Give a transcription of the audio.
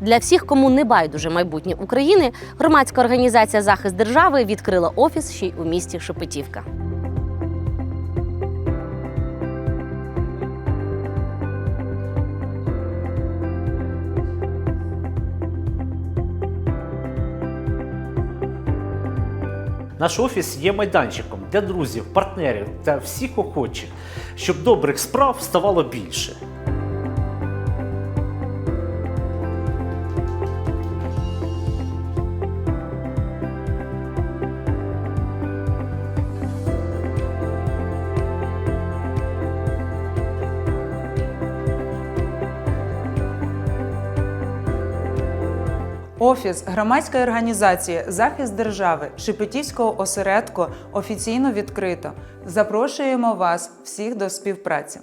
Для всіх, кому не байдуже майбутнє України, громадська організація Захист держави відкрила офіс ще й у місті Шепетівка. Наш офіс є майданчиком для друзів, партнерів та всіх охочих, щоб добрих справ ставало більше. Офіс громадської організації Захист держави Шепетівського осередку офіційно відкрито. Запрошуємо вас всіх до співпраці.